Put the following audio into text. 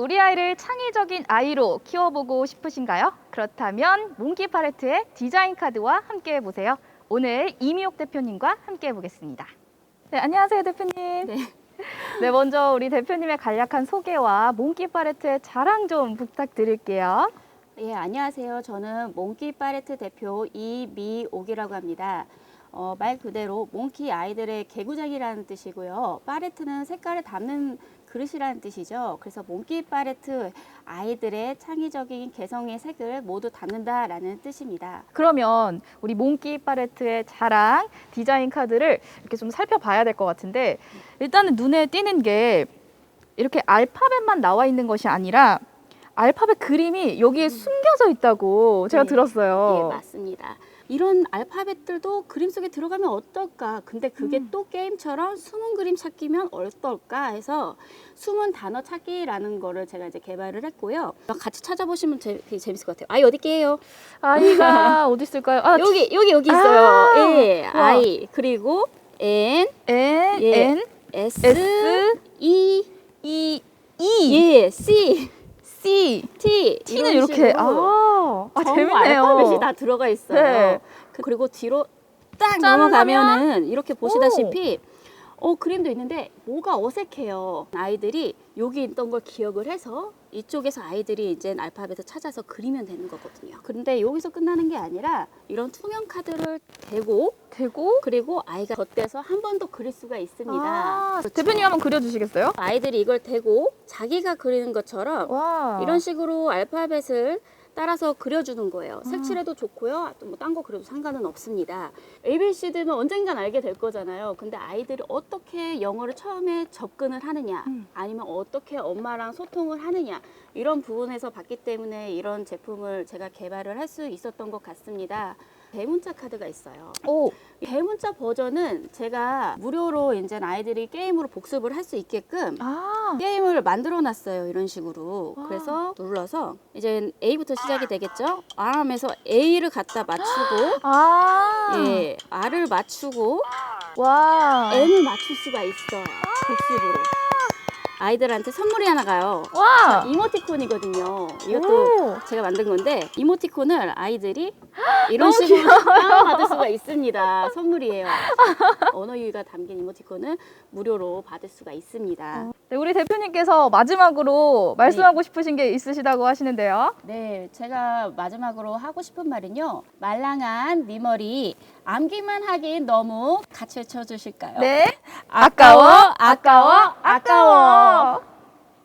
우리 아이를 창의적인 아이로 키워보고 싶으신가요? 그렇다면 몽키 팔레트의 디자인 카드와 함께 해보세요. 오늘 이미옥 대표님과 함께 해보겠습니다. 네, 안녕하세요, 대표님. 네. 네, 먼저 우리 대표님의 간략한 소개와 몽키 팔레트의 자랑 좀 부탁드릴게요. 예, 안녕하세요. 저는 몽키 파레트 대표 이미옥이라고 합니다. 어, 말 그대로 몽키 아이들의 개구장이라는 뜻이고요. 파레트는 색깔을 담는 그릇이라는 뜻이죠. 그래서 몽키 파레트 아이들의 창의적인 개성의 색을 모두 담는다라는 뜻입니다. 그러면 우리 몽키 팔레트의 자랑 디자인 카드를 이렇게 좀 살펴봐야 될 것 같은데 일단은 눈에 띄는 게 이렇게 알파벳만 나와 있는 것이 아니라 알파벳 그림이 여기에 숨겨져 있다고 제가 네. 들었어요. 예, 맞습니다. 이런 알파벳들도 그림 속에 들어가면 어떨까? 근데 그게 음. 또 게임처럼 숨은 그림 찾기면 어떨까 해서 숨은 단어 찾기라는 거를 제가 이제 개발을 했고요. 같이 찾아보시면 재, 되게 재밌을 것 같아요. 아이 어디 게요? 아이가 어디 있을까요? 아, 여기 여기 여기 있어요. 아, 예, 우와. 아이 그리고 N N 예. N S, S E E E 예 C T T는 이런 이렇게 아, 아 재밌네요. 알파벳이 다 들어가 있어요. 네. 그- 그리고 뒤로 딱짠 넘어가면은 이렇게 보시다시피 어 그림도 있는데 뭐가 어색해요. 아이들이 여기 있던 걸 기억을 해서 이쪽에서 아이들이 이제 알파벳을 찾아서 그리면 되는 거거든요. 그런데 여기서 끝나는 게 아니라 이런 투명 카드를 대고 되고 그리고 아이가 덧대서 한 번 더 그릴 수가 있습니다. 아, 그렇죠. 대표님 한번 그려주시겠어요? 아이들이 이걸 대고 자기가 그리는 것처럼 와 이런 식으로 알파벳을 따라서 그려주는 거예요. 색칠해도 좋고요. 또 뭐 딴 거 그려도 상관은 없습니다. ABCD는 언젠간 알게 될 거잖아요. 근데 아이들이 어떻게 영어를 처음에 접근을 하느냐, 음. 아니면 어떻게 엄마랑 소통을 하느냐, 이런 부분에서 봤기 때문에 이런 제품을 제가 개발을 할 수 있었던 것 같습니다. 대문자 카드가 있어요. 오 대문자 버전은 제가 무료로 이제 아이들이 게임으로 복습을 할 수 있게끔 아 게임을 만들어 놨어요. 이런 식으로. 와. 그래서 눌러서 이제 A부터 시작이 되겠죠? R 하면서 A를 갖다 맞추고 아. 예, R을 맞추고 와. N을 맞출 수가 있어요. 복습으로. 아이들한테 선물이 하나 가요. 와. 이모티콘이거든요. 이것도 오. 제가 만든 건데 이모티콘을 아이들이 이런 식으로 다운받을 수가 있습니다. 선물이에요. 언어 유희가 담긴 이모티콘을 무료로 받을 수가 있습니다. 네, 우리 대표님께서 마지막으로 말씀하고 싶으신 게 있으시다고 하시는데요. 네, 제가 마지막으로 하고 싶은 말은요. 말랑한 네 머리 암기만 하긴 너무 같이 외쳐주실까요? 네. 아까워, 아까워, 아까워.